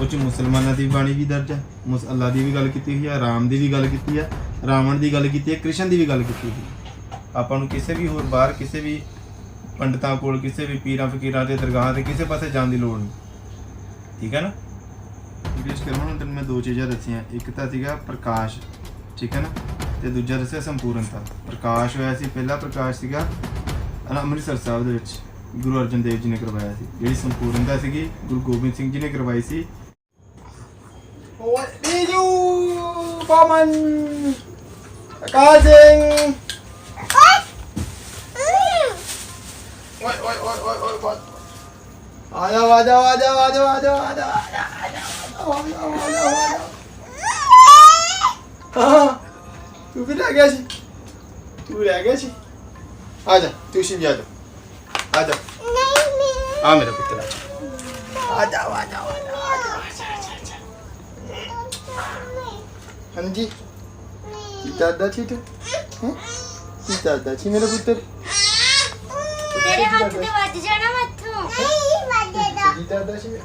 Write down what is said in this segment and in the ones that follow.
ਉਹ ਚ ਮੁਸਲਮਾਨਾਂ ਦੀ ਬਾਣੀ ਵੀ ਦਰਜ ਹੈ, ਮੁਸ ਅੱਲਾ ਦੀ ਵੀ ਗੱਲ ਕੀਤੀ ਹੋਈ ਹੈ, ਰਾਮ ਦੀ ਵੀ ਗੱਲ ਕੀਤੀ ਹੈ, ਰਾਵਣ ਦੀ ਗੱਲ ਕੀਤੀ ਹੈ, ਕ੍ਰਿਸ਼ਨ ਦੀ ਵੀ ਗੱਲ ਕੀਤੀ ਹੋਈ ਆਪਾਂ ਨੂੰ ਕਿਸੇ ਵੀ ਹੋਰ ਬਾਹਰ ਕਿਸੇ ਵੀ ਪੰਡਤਾਂ ਕੋਲ, ਕਿਸੇ ਵੀ ਪੀਰਾਂ ਫਕੀਰਾਂ ਦੇ ਦਰਗਾਹਾਂ ਤੇ ਕਿਸੇ ਪਾਸੇ ਜਾਣ ਦੀ ਲੋੜ ਨਹੀਂ। ਠੀਕ ਹੈ ਨਾ? ਇੰਗਲਿਸ਼ ਕਰਮਾ ਹੁਣ ਤੈਨੂੰ ਮੈਂ ਦੋ ਚੀਜ਼ਾਂ ਦੱਸੀਆਂ। ਇੱਕ ਤਾਂ ਸੀਗਾ ਪ੍ਰਕਾਸ਼, ਠੀਕ ਹੈ ਨਾ? ਤੇ ਦੂਜਾ ਦੱਸਿਆ ਸੰਪੂਰਨਤਾ। ਪ੍ਰਕਾਸ਼ ਹੋਇਆ ਸੀ, ਪਹਿਲਾ ਪ੍ਰਕਾਸ਼ ਸੀਗਾ ਅਨਾ ਅੰਮ੍ਰਿਤਸਰ ਸਾਹਿਬ ਦੇ ਵਿੱਚ, ਗੁਰੂ ਅਰਜਨ ਦੇਵ ਜੀ ਨੇ ਕਰਵਾਇਆ ਸੀ। ਜਿਹੜੀ ਸੰਪੂਰਨਤਾ ਸੀਗੀ, ਗੁਰੂ ਗੋਬਿੰਦ ਸਿੰਘ ਜੀ ਨੇ ਕਰਵਾਈ ਸੀ 까만 까쟁 어이 어이 어이 어이 어이 맞아 맞아 맞아 맞아 맞아 맞아 맞아 맞아 맞아 맞아 우리 아가씨 우리 아가씨 아자 두심이 아자 아자 아메라 붙들어 아자 아자 아자 ਜਾ ਜਾ ਜਾ ਜਾ ਜਾ ਹਾਂਜੀ ਕੀ ਕਰਦਾ ਸੀ ਤੂੰ? ਹੈਂ? ਕੀ ਕਰਦਾ ਸੀ ਮੇਰਾ ਪੁੱਤਰ? ਤੇਰੇ ਹੱਥ ਤੇ ਵੱਜ ਜਾਣਾ ਮੱਥੋਂ। ਨਹੀਂ ਵੱਜੇਗਾ ਕੀ ਕਰਦਾ ਸੀ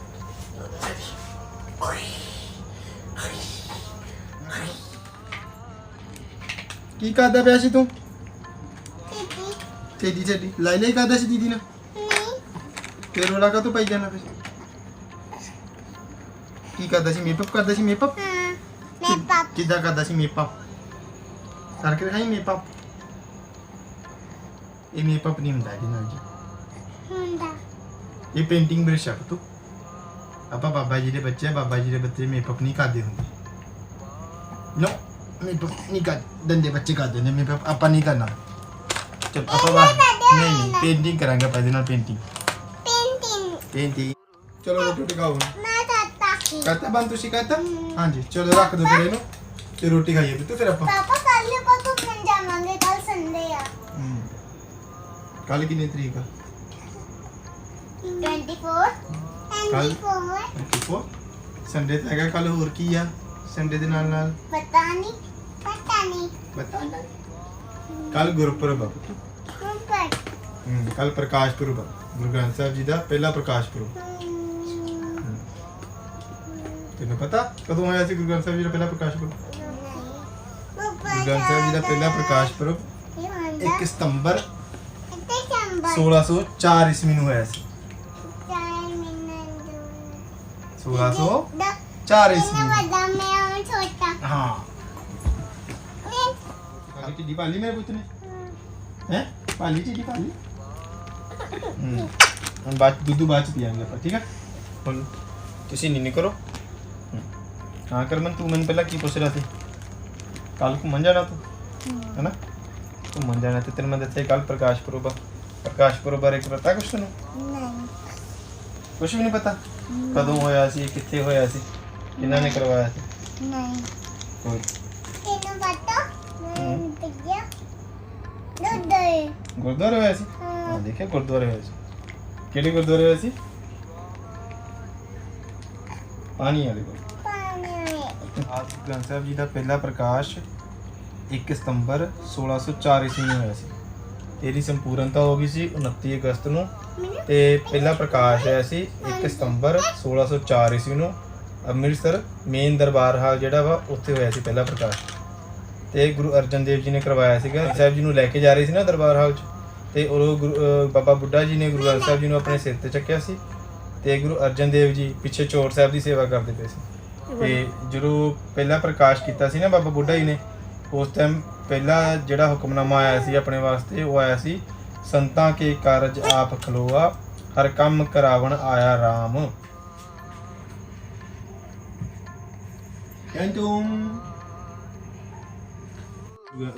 ਕੀ ਕਰਦਾ ਪਿਆ ਸੀ ਤੂੰ? ਤੇਦੀ ਤੇਦੀ ਲਾਈ ਲਾਈ ਕਰਦਾ ਸੀ ਦੀਦੀ ਨਾਲ? ਫੇਰ ਰੋਲਾ ਕਾ ਤੂੰ ਪਾਈ ਜਾਣਾ ਫਿਰ? ਕੀ ਕਰਦਾ ਸੀ? ਮੇਕਅਪ ਕਰਦਾ ਸੀ ਮੇਕਅਪ ਪਾਪ ਕਿੱਦਾਂ ਕਰਦਾ ਸੀ ਮੇਕਅਪ ਕਰਕੇ ਦਿਖਾਈ ਮੇਕਅਪ ਇਹ ਮੇਕਅਪ ਨਹੀਂ ਹੁੰਦਾ ਜੀ ਨਾਲ ਜੀ ਹੁੰਦਾ ਇਹ ਪੇਂਟਿੰਗ ਬ੍ਰਸ਼ ਆ ਤੂੰ ਆਪਾਂ ਬਾਬਾ ਜੀ ਦੇ ਬੱਚੇ ਆ ਬਾਬਾ ਜੀ ਦੇ ਬੱਚੇ ਮੇਕਅਪ ਨਹੀਂ ਕਰਦੇ ਹੁੰਦੇ ਨੋ ਮੇਕਅਪ ਨਹੀਂ ਕਰ ਦੰਦੇ ਬੱਚੇ ਕਰਦੇ ਨੇ ਮੇਕਅਪ ਆਪਾਂ ਨਹੀਂ ਕਰਨਾ ਚਲ ਆਪਾਂ ਬਾਹਰ ਨਹੀਂ ਨਹੀਂ ਪੇਂਟਿੰਗ ਕਰਾਂਗੇ ਆਪਾਂ ਇਹਦੇ ਨਾਲ ਪੇਂਟਿੰਗ ਪੇਂਟਿੰਗ ਪੇਂਟਿੰਗ ਚਲੋ ਰੋਟੀ ਹੁਣ ਮੈਂ ਕਰਤਾ ਬੰਦ ਤੁਸੀਂ ਕਰਤਾ ਹਾਂਜੀ ਚਲੋ ਰੱਖ ਦੋ ਫਿਰ ਇਹਨੂੰ ਤੇ ਰੋਟੀ ਖਾਈਏ ਤੇ ਫਿਰ ਆਪਾਂ। ਪਾਪਾ ਕੱਲ ਨੂੰ ਪਾਪਾ ਪਿੰਡ ਜਾਵਾਂਗੇ ਕੱਲ ਸੰਡੇ ਆ। ਕੱਲ ਕਿੰਨੀ ਤਰੀਕ ਆ? 24 ਕੱਲ੍ਹ? 24 ਦੇਖੋ ਸੰਡੇ ਤਾਂ ਹੈਗਾ ਕੱਲ ਹੋਰ ਕੀ ਆ? ਸੰਡੇ ਦੇ ਨਾਲ ਨਾਲ। ਪਤਾ ਨਹੀਂ ਪਤਾ ਨਹੀਂ ਬਤਾ ਕੱਲ ਗੁਰਪੁਰਬ ਆ ਉੱਪਰ ਹਮ, ਕੱਲ ਪ੍ਰਕਾਸ਼ ਪੁਰਬ ਗੁਰੂ ਗ੍ਰੰਥ ਸਾਹਿਬ ਜੀ ਦਾ ਪਹਿਲਾ ਪ੍ਰਕਾਸ਼ ਪੁਰਬ। ਤੈਨੂੰ ਪਤਾ ਕਦੋਂ ਹੋਇਆ ਸੀ ਗੁਰੂ ਗ੍ਰੰਥ ਸਾਹਿਬ ਜੀ ਦਾ ਪਹਿਲਾ ਪ੍ਰਕਾਸ਼ ਪੁਰਬ? ਗੁਰੂ ਗ੍ਰੰਥ ਸਾਹਿਬ ਜੀ ਦਾ ਪਹਿਲਾ ਪ੍ਰਕਾਸ਼ ਪੁਰਬ 1 ਸਤੰਬਰ 1604 ਈਸਵੀ ਨੂੰ ਹੋਇਆ ਸੀ। 1604 ਈਸਵੀ ਨੂੰ। ਹਾਂ। ਕਾਲੀ ਚਿੱਡੀ ਪਾਲੀ ਮੇਰੇ ਪੁੱਤ ਨੇ? ਹੈ? ਪਾਲੀ ਚਿੱਡੀ ਪਾਲੀ ਹਮ ਹੁਣ ਬਾਅਦ ਦੁੱਧ ਬਾਅਦ ਚ ਪੀਾਂਗੇ ਆਪਾਂ, ਠੀਕ ਹੈ ਹੁਣ ਤੁਸੀਂ ਨਹੀਂ ਕਰੋ। हाँ करमन तू मन पहला की पूछ रहा थी काल को मन जाना तू है ना तू मन जाना थे तेरे मन दत्ते काल प्रकाश परोबा प्रकाश परोबा एक पता कुछ तनु कुछ भी नहीं पता ਕਦੋਂ ਹੋਇਆ ਸੀ ਕਿੱਥੇ ਹੋਇਆ ਸੀ? ਕਿਹਨਾਂ ਨੇ ਕਰਵਾਇਆ ਸੀ? ਨਹੀਂ। ਕੋਈ। ਤੈਨੂੰ ਪਤਾ? ਮੈਂ ਭਈਆ। ਗੁਰਦੁਆਰੇ। ਗੁਰਦੁਆਰੇ ਹੋਇਆ ਸੀ? ਹਾਂ। ਦੇਖਿਆ ਗੁਰਦੁਆਰੇ ਹੋਇਆ ਸੀ। ਕਿਹੜੇ ਗੁਰਦੁਆਰੇ ਹੋਇਆ ਸੀ? ਪਾਣੀ ਵਾਲੇ ਕੋਲ ਆਪ ਗ੍ਰੰਥ ਸਾਹਿਬ ਜੀ ਦਾ ਪਹਿਲਾ ਪ੍ਰਕਾਸ਼ 1 ਸਤੰਬਰ 1604 ਈਸਵੀ ਨੂੰ ਹੋਇਆ ਸੀ। ਇਹਦੀ ਸੰਪੂਰਨਤਾ ਹੋ ਗਈ ਸੀ 29 ਅਗਸਤ ਨੂੰ ਤੇ ਪਹਿਲਾ ਪ੍ਰਕਾਸ਼ ਹੋਇਆ ਸੀ 1 ਸਤੰਬਰ 1604 ਈਸਵੀ ਨੂੰ। ਅੰਮ੍ਰਿਤਸਰ ਮੇਨ ਦਰਬਾਰ ਹਾਲ ਜਿਹੜਾ ਵਾ ਉੱਥੇ ਹੋਇਆ ਸੀ ਪਹਿਲਾ ਪ੍ਰਕਾਸ਼। ਤੇ ਗੁਰੂ ਅਰਜਨ ਦੇਵ ਜੀ ਨੇ ਕਰਵਾਇਆ ਸੀਗਾ। ਸਾਹਿਬ ਜੀ ਨੂੰ ਲੈ ਕੇ ਜਾ ਰਹੇ ਸੀ ਨਾ ਦਰਬਾਰ ਹਾਲ 'ਚ। ਤੇ ਉਹ ਗੁਰੂ- ਬਾਬਾ ਬੁੱਢਾ ਜੀ ਨੇ ਗੁਰੂ ਗ੍ਰੰਥ ਸਾਹਿਬ ਜੀ ਨੂੰ ਆਪਣੇ ਸਿਰ ਤੇ ਚੱਕਿਆ ਸੀ। ਤੇ ਗੁਰੂ ਅਰਜਨ ਦੇਵ ਜੀ ਪਿੱਛੇ ਚੋਰ ਸਾਹਿਬ ਦੀ ਸੇਵਾ ਕਰਦੇ ਪਏ ਸੀ। ਤੇ ਜਦੋਂ ਪਹਿਲਾ ਪ੍ਰਕਾਸ਼ ਕੀਤਾ ਸੀ ਨਾ ਬਾਬਾ ਬੁੱਢਾ ਜੀ ਨੇ ਉਸ ਟਾਈਮ ਪਹਿਲਾ ਜਿਹੜਾ ਹੁਕਮਨਾਮਾ ਆਇਆ ਸੀ ਆਪਣੇ ਵਾਸਤੇ ਉਹ ਆਇਆ ਸੀ ਸੰਤਾਂ ਕੇ ਕਾਰਜ ਆਪ ਖਲੋਆ ਹਰ ਕੰਮ ਕਰਾਵਣ ਆਇਆ RAM ਕਹਿੰਤੂਮ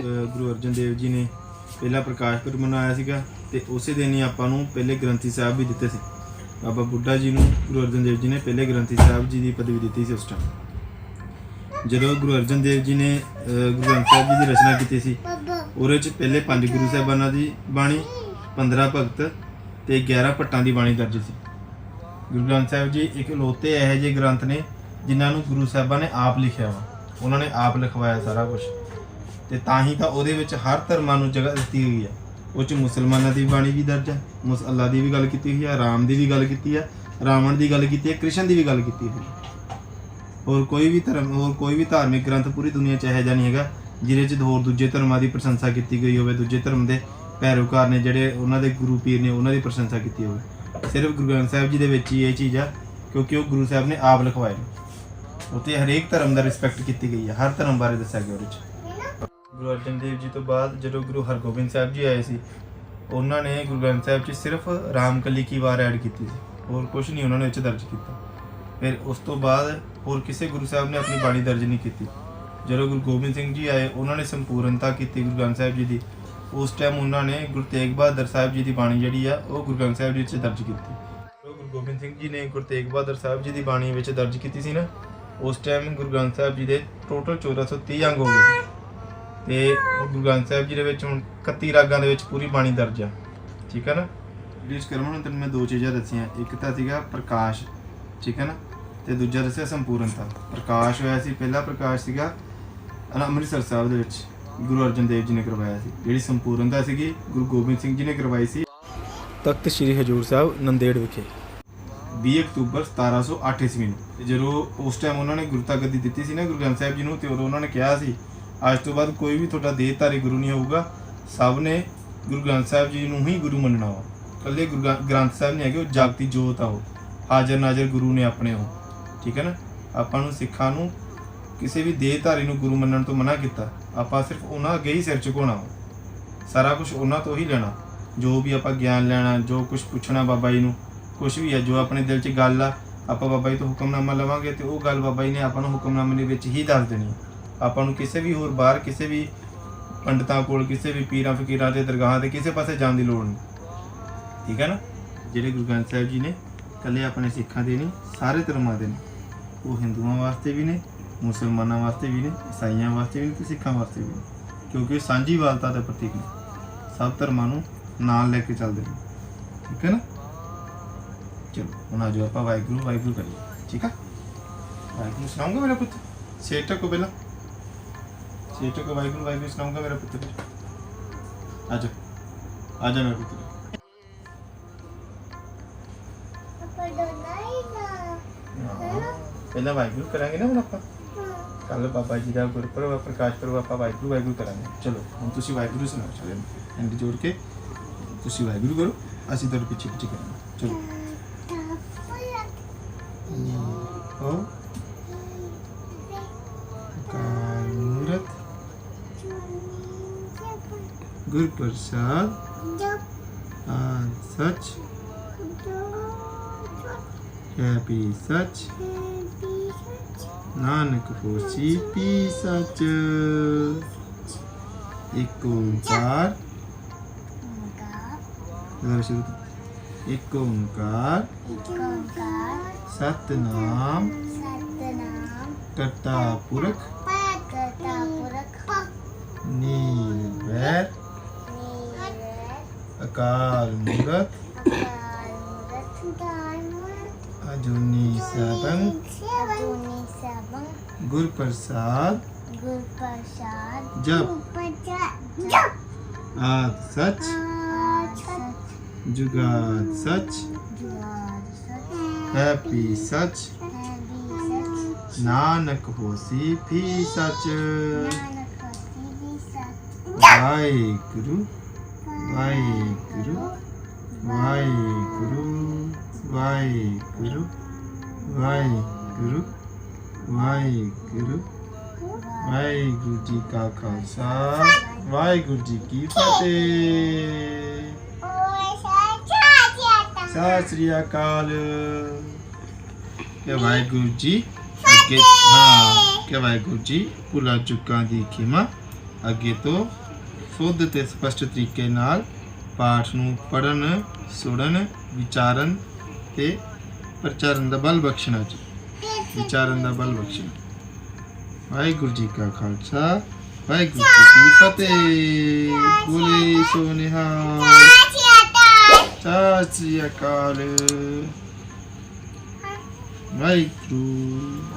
ਗੁਰੂ ਅਰਜਨ ਦੇਵ ਜੀ ਨੇ ਪਹਿਲਾ ਪ੍ਰਕਾਸ਼ ਪੁਰਬ ਮਨਾਇਆ ਸੀਗਾ ਤੇ ਉਸੇ ਦਿਨ ਹੀ ਆਪਾਂ ਨੂੰ ਪਹਿਲੇ ਗ੍ਰੰਥੀ ਸਾਹਿਬ ਵੀ ਦਿੱਤੇ ਸੀ। ਬਾਬਾ ਬੁੱਢਾ ਜੀ ਨੂੰ ਗੁਰੂ ਅਰਜਨ ਦੇਵ ਜੀ ਨੇ ਪਹਿਲੇ ਗ੍ਰੰਥੀ ਸਾਹਿਬ ਜੀ ਦੀ ਪਦਵੀ ਦਿੱਤੀ ਸੀ ਉਸ ਟਾਈਮ ਜਦੋਂ ਗੁਰੂ ਅਰਜਨ ਦੇਵ ਜੀ ਨੇ ਗੁਰੂ ਗ੍ਰੰਥ ਸਾਹਿਬ ਜੀ ਦੀ ਰਚਨਾ ਕੀਤੀ ਸੀ, ਉਹਦੇ ਚ ਪਹਿਲੇ ਪੰਜ ਗੁਰੂ ਸਾਹਿਬਾਨਾਂ ਦੀ ਬਾਣੀ 15 ਭਗਤ ਤੇ 11 ਭੱਟਾਂ ਦੀ ਬਾਣੀ ਦਰਜ ਸੀ। ਗੁਰੂ ਗ੍ਰੰਥ ਸਾਹਿਬ ਜੀ ਇੱਕ ਲੋਤੇ ਇਹੋ ਜਿਹੇ ਗ੍ਰੰਥ ਨੇ ਜਿਨ੍ਹਾਂ ਨੂੰ ਗੁਰੂ ਸਾਹਿਬਾਂ ਨੇ ਆਪ ਲਿਖਿਆ ਵਾ। ਉਹਨਾਂ ਨੇ ਆਪ ਲਿਖਵਾਇਆ ਸਾਰਾ ਕੁਝ ਤੇ ਤਾਂ ਹੀ ਤਾਂ ਉਹਦੇ ਵਿੱਚ ਹਰ ਧਰਮਾਂ ਨੂੰ ਜਗ੍ਹਾ ਦਿੱਤੀ ਹੋਈ ਹੈ। ਉਹ ਚ ਮੁਸਲਮਾਨਾਂ ਦੀ ਬਾਣੀ ਵੀ ਦਰਜ ਹੈ, ਮੁਸ ਅੱਲਾ ਦੀ ਵੀ ਗੱਲ ਕੀਤੀ ਹੋਈ ਹੈ, ਰਾਮ ਦੀ ਵੀ ਗੱਲ ਕੀਤੀ ਹੈ, ਰਾਵਣ ਦੀ ਗੱਲ ਕੀਤੀ ਹੈ, ਕ੍ਰਿਸ਼ਨ ਦੀ ਵੀ ਗੱਲ ਕੀਤੀ ਹੋਈ ਹੈ। ਹੋਰ ਕੋਈ ਵੀ ਧਰਮ, ਹੋਰ ਕੋਈ ਵੀ ਧਾਰਮਿਕ ਗ੍ਰੰਥ ਪੂਰੀ ਦੁਨੀਆ 'ਚ ਇਹੋ ਜਿਹਾ ਨਹੀਂ ਹੈਗਾ, ਜਿਹਦੇ 'ਚ ਹੋਰ ਦੂਜੇ ਧਰਮਾਂ ਦੀ ਪ੍ਰਸ਼ੰਸਾ ਕੀਤੀ ਗਈ ਹੋਵੇ, ਦੂਜੇ ਧਰਮ ਦੇ ਪੈਰੋਕਾਰ ਨੇ ਜਿਹੜੇ ਉਹਨਾਂ ਦੇ ਗੁਰੂ ਪੀਰ ਨੇ ਉਹਨਾਂ ਦੀ ਪ੍ਰਸ਼ੰਸਾ ਕੀਤੀ ਹੋਵੇ। ਸਿਰਫ ਗੁਰੂ ਗ੍ਰੰਥ ਸਾਹਿਬ ਜੀ ਦੇ ਵਿੱਚ ਹੀ ਇਹ ਚੀਜ਼ ਆ, ਕਿਉਂਕਿ ਉਹ ਗੁਰੂ ਸਾਹਿਬ ਨੇ ਆਪ ਲਿਖਵਾਏ ਨੇ। ਉੱਥੇ ਹਰੇਕ ਧਰਮ ਦਾ ਰਿਸਪੈਕਟ ਕੀਤੀ ਗਈ ਹੈ, ਹਰ ਧਰਮ ਬਾਰੇ ਦੱਸਿਆ ਗਿਆ ਉਹਦੇ 'ਚ। ਗੁਰੂ ਅਰਜਨ ਦੇਵ ਜੀ ਤੋਂ ਬਾਅਦ ਜਦੋਂ ਗੁਰੂ ਹਰਗੋਬਿੰਦ ਸਾਹਿਬ ਜੀ ਆਏ ਸੀ, ਉਹਨਾਂ ਨੇ ਗੁਰੂ ਗ੍ਰੰਥ ਸਾਹਿਬ 'ਚ ਸਿਰਫ ਰਾਮਕਲੀ ਕੀ ਵਾਰ ਐਡ ਕੀਤੀ ਸੀ, ਹੋਰ ਕੁਝ ਨਹੀਂ ਉਹਨਾਂ ਨੇ ਇਹ ਦਰਜ ਕੀਤਾ। ਫਿਰ ਉਸ ਤੋਂ ਬਾਅਦ ਹੋਰ ਕਿਸੇ ਗੁਰੂ ਸਾਹਿਬ ਨੇ ਆਪਣੀ ਬਾਣੀ ਦਰਜ ਨਹੀਂ ਕੀਤੀ। ਜਦੋਂ ਗੁਰੂ ਗੋਬਿੰਦ ਸਿੰਘ ਜੀ ਆਏ, ਉਹਨਾਂ ਨੇ ਸੰਪੂਰਨਤਾ ਕੀਤੀ ਗੁਰੂ ਗ੍ਰੰਥ ਸਾਹਿਬ ਜੀ ਦੀ। ਉਸ ਟਾਈਮ ਉਹਨਾਂ ਨੇ ਗੁਰੂ ਤੇਗ ਬਹਾਦਰ ਸਾਹਿਬ ਜੀ ਦੀ ਬਾਣੀ ਜਿਹੜੀ ਆ, ਉਹ ਗੁਰੂ ਗ੍ਰੰਥ ਸਾਹਿਬ ਜੀ ਵਿੱਚ ਦਰਜ ਕੀਤੀ। ਜਦੋਂ ਗੁਰੂ ਗੋਬਿੰਦ ਸਿੰਘ ਜੀ ਨੇ ਗੁਰੂ ਤੇਗ ਬਹਾਦਰ ਸਾਹਿਬ ਜੀ ਦੀ ਬਾਣੀ ਵਿੱਚ ਦਰਜ ਕੀਤੀ ਸੀ ਨਾ, ਉਸ ਟਾਈਮ ਗੁਰੂ ਗ੍ਰੰਥ ਸਾਹਿਬ ਜੀ ਦੇ ਟੋਟਲ 1430 ਅੰਗ ਹੋ ਗਏ ਸੀ। ਤੇ ਗੁਰੂ ਗ੍ਰੰਥ ਸਾਹਿਬ ਜੀ ਦੇ ਵਿੱਚ ਹੁਣ 31 ਰਾਗਾਂ ਦੇ ਵਿੱਚ ਪੂਰੀ ਬਾਣੀ ਦਰਜ ਆ। ਠੀਕ ਹੈ ਨਾ? ਜਿਹੜੀ ਕਰਮਨ ਨੂੰ ਤੈਨੂੰ ਮੈਂ ਦੋ ਚੀਜ਼ਾਂ ਦੱਸੀਆਂ। ਇੱਕ ਤਾਂ ਸੀਗਾ ਪ੍ਰਕਾਸ਼ ਠੀਕ ਹੈ ਨਾ? ਤੇ ਦੂਜਾ ਦੱਸਿਆ ਸੰਪੂਰਨਤਾ। ਪ੍ਰਕਾਸ਼ ਹੋਇਆ ਸੀ ਪਹਿਲਾ ਪ੍ਰਕਾਸ਼ ਸੀਗਾ ਅੰਮ੍ਰਿਤਸਰ ਸਾਹਿਬ ਦੇ ਵਿੱਚ। ਗੁਰੂ ਅਰਜਨ ਦੇਵ ਜੀ ਨੇ ਕਰਵਾਇਆ ਸੀ। ਜਿਹੜੀ ਸੰਪੂਰਨਤਾ ਸੀਗੀ ਗੁਰੂ ਗੋਬਿੰਦ ਸਿੰਘ ਜੀ ਨੇ ਕਰਵਾਈ ਸੀ। ਤਖਤ ਸ੍ਰੀ ਹਜੂਰ ਸਾਹਿਬ ਨੰਦੇੜ ਵਿਖੇ। 20 ਅਕਤੂਬਰ 1708 ਈਸਵੀ ਨੂੰ। ਜਦੋਂ ਉਸ ਟਾਈਮ ਉਹਨਾਂ ਨੇ ਗੁਰਤਾ ਗੱਦੀ ਦਿੱਤੀ ਸੀ ਨਾ ਗੁਰੂ ਗ੍ਰੰਥ ਸਾਹਿਬ ਜੀ ਨੂੰ ਤੇ ਉਦੋਂ ਉਹਨਾਂ ਨੇ ਕਿਹਾ ਸੀ ਅੱਜ ਤੋਂ ਬਾਅਦ ਕੋਈ ਵੀ ਤੁਹਾਡਾ ਦੇਹਧਾਰੀ ਗੁਰੂ ਨਹੀਂ ਹੋਊਗਾ। ਸਭ ਨੇ ਗੁਰੂ ਗ੍ਰੰਥ ਸਾਹਿਬ ਜੀ ਨੂੰ ਹੀ ਗੁਰੂ ਮੰਨਣਾ ਵਾ। ਕੱਲੇ ਗੁਰੂ ਗ੍ਰੰਥ ਸਾਹਿਬ ਨਹੀਂ ਹੈਗੇ, ਉਹ ਜਾਗਤੀ ਜੋਤ ਆ ਉਹ। ਹਾਜ਼ਰ ਨਾਜ਼ਰ ਗੁਰੂ ਨੇ ਆਪਣੇ ਉਹ। ਠੀਕ ਹੈ ਨਾ? ਆਪਾਂ ਨੂੰ ਸਿੱਖਾਂ ਨੂੰ ਕਿਸੇ ਵੀ ਦੇਹਧਾਰੀ ਨੂੰ ਗੁਰੂ ਮੰਨਣ ਤੋਂ ਮਨਾ ਕੀਤਾ, ਆਪਾਂ ਸਿਰਫ ਉਹਨਾਂ ਅੱਗੇ ਹੀ ਸਿਰ ਝੁਕਾਉਣਾ ਵਾ। ਸਾਰਾ ਕੁਝ ਉਹਨਾਂ ਤੋਂ ਹੀ ਲੈਣਾ। ਜੋ ਵੀ ਆਪਾਂ ਗਿਆਨ ਲੈਣਾ, ਜੋ ਕੁਝ ਪੁੱਛਣਾ ਬਾਬਾ ਜੀ ਨੂੰ ਕੁਝ ਵੀ ਹੈ ਜੋ ਆਪਣੇ ਦਿਲ 'ਚ ਗੱਲ ਆ, ਆਪਾਂ ਬਾਬਾ ਜੀ ਤੋਂ ਹੁਕਮਨਾਮਾ ਲਵਾਂਗੇ ਤੇ ਉਹ ਗੱਲ ਬਾਬਾ ਜੀ ਨੇ ਆਪਾਂ ਨੂੰ ਹੁਕਮਨਾਮੇ ਦੇ ਵਿੱਚ ਹੀ ਦੱਸ ਦੇਣੀ ਹੈ ਆਪਾਂ ਨੂੰ ਕਿਸੇ ਵੀ ਹੋਰ ਬਾਹਰ ਕਿਸੇ ਵੀ ਪੰਡਤਾਂ ਕੋਲ, ਕਿਸੇ ਵੀ ਪੀਰਾਂ ਫਕੀਰਾਂ ਦੇ ਦਰਗਾਹਾਂ ਤੇ ਕਿਸੇ ਪਾਸੇ ਜਾਣ ਦੀ ਲੋੜ ਨਹੀਂ। ਠੀਕ ਹੈ ਨਾ? ਜਿਹੜੇ ਗੁਰੂ ਗ੍ਰੰਥ ਸਾਹਿਬ ਜੀ ਨੇ ਕੱਲੇ ਆਪਣੇ ਸਿੱਖਾਂ ਦੇ ਨਹੀਂ, ਸਾਰੇ ਧਰਮਾਂ ਦੇ ਨੇ। ਉਹ ਹਿੰਦੂਆਂ ਵਾਸਤੇ ਵੀ ਨੇ, ਮੁਸਲਮਾਨਾਂ ਵਾਸਤੇ ਵੀ ਨੇ, ਈਸਾਈਆਂ ਵਾਸਤੇ ਵੀ ਨੇ ਤੇ ਸਿੱਖਾਂ ਵਾਸਤੇ ਵੀ ਨੇ। ਕਿਉਂਕਿ ਉਹ ਸਾਂਝੀ ਵਾਲਤਾ ਦਾ ਪ੍ਰਤੀਕ ਨੇ। ਸਭ ਧਰਮਾਂ ਨੂੰ ਨਾਲ ਲੈ ਕੇ ਚੱਲਦੇ ਨੇ। ਠੀਕ ਹੈ ਨਾ? ਚਲੋ, ਹੁਣ ਆਜੋ ਆਪਾਂ ਵਾਹਿਗੁਰੂ ਵਾਹਿਗੁਰੂ ਕਰੀਏ। ਠੀਕ ਹੈ ਵਾਹਿਗੁਰੂ ਸੁਣਾਉਂਗਾ ਮੇਰਾ ਪੁੱਤ? ਸੇਠ ਕੋ ਪਹਿਲਾਂ? ਸੇਠ ਕੋ ਵਾਹਿਗੁਰੂ ਵਾਹਿਗੁਰੂ ਸੁਣਾਉਂਗਾ ਮੇਰਾ ਪੁੱਤ ਫਿਰ ਆਜੋ ਆਜਾ ਮੇਰਾ ਪੁੱਤ ਆਪਾਂ ਦੋਨਾਈ ਨਾ ਹਾਂ। ਪਹਿਲਾਂ ਵਾਹਿਗੁਰੂ ਕਰਾਂਗੇ ਨਾ ਹੁਣ ਆਪਾਂ ਕੱਲ ਬਾਬਾ ਜੀ ਦਾ ਗੁਰਪੁਰਬ ਆ, ਪ੍ਰਕਾਸ਼ ਪੁਰਬ ਆਪਾਂ ਵਾਹਿਗੁਰੂ ਵਾਹਿਗੁਰੂ ਕਰਾਂਗੇ ਚਲੋ ਹੁਣ ਤੁਸੀਂ ਵਾਹਿਗੁਰੂ ਸੁਣਾਓ ਚਲੋ ਐਂਡ ਜੋੜ ਕੇ ਤੁਸੀਂ ਵਾਹਿਗੁਰੂ ਕਰੋ ਆਦ ਸੱਚ। ਹੈਪੀ ਸੱਚ। ਨਾਨਕ ਹੋਸੀ ਪੀ ਸੱਚ। ਇੱਕ ਓੰਕਾਰ। ਇੱਕ ਓੰਕਾਰ। ਸਤਨਾਮ। ਕਰਤਾ ਪੁਰਖ। ਨਿਰਵੈਰ ਅਕਾਲ ਮੂਰਤ। ਅਜੂਨੀ ਸੈਭੰ ਗੁਰ ਪ੍ਰਸਾਦ ਗੁਰਪ੍ਰਸਾਦ। ਜਪ। ਜਪ ਆਦ ਸੱਚ। ਜੁਗਾਦ ਸੱਚ। ਹੈਪੀ ਸੱਚ। ਨਾਨਕ ਹੋਸੀ ਪੀ ਸੱਚ। ਵਾਹਿਗੁਰੂ। ਵਾਹਿਗੁਰੂ ਵਾਹਿਗੁਰੂ ਵਾਹਿਗੁਰੂ ਵਾਹਿਗੁਰੂ ਵਾਹਿਗੁਰੂ। ਵਾਹਿਗੁਰੂ ਜੀ ਕਾ ਖਾਲਸਾ, ਵਾਹਿਗੁਰੂ ਜੀ ਕੀ ਫਤਿਹ। ਸਤਿ ਸ੍ਰੀ ਅਕਾਲ। ਕਿ ਵਾਹਿਗੁਰੂ ਜੀ, ਅੱਗੇ ਹਾਂ ਕਿ ਵਾਹਿਗੁਰੂ ਜੀ, ਭੁਲਾ ਚੁੱਕਾਂ ਦੀ ਖਿਮਾ। ਅੱਗੇ ਤੋਂ ਸ਼ੁੱਧ ਤੇ ਸਪਸ਼ਟ ਤਰੀਕੇ ਨਾਲ ਪਾਠ ਨੂੰ ਪੜਨ ਸੁਣਨ, ਵਿਚਾਰਨ ਤੇ ਪ੍ਰਚਾਰਨ ਦਾ ਬਲ ਬਖਸ਼ਣਾ ਜੀ ਵਿਚਾਰਨ ਦਾ ਬਲ ਬਖਸ਼ਣਾ। ਵਾਹਿਗੁਰੂ ਜੀ ਕਾ ਖਾਲਸਾ, ਵਾਹਿਗੁਰੂ ਜੀ ਕੀ ਫਤਿਹ। ਬੋਲੇ ਸੋ ਸਤਿ ਸ੍ਰੀ ਅਕਾਲ। ਵਾਹਿਗੁਰੂ।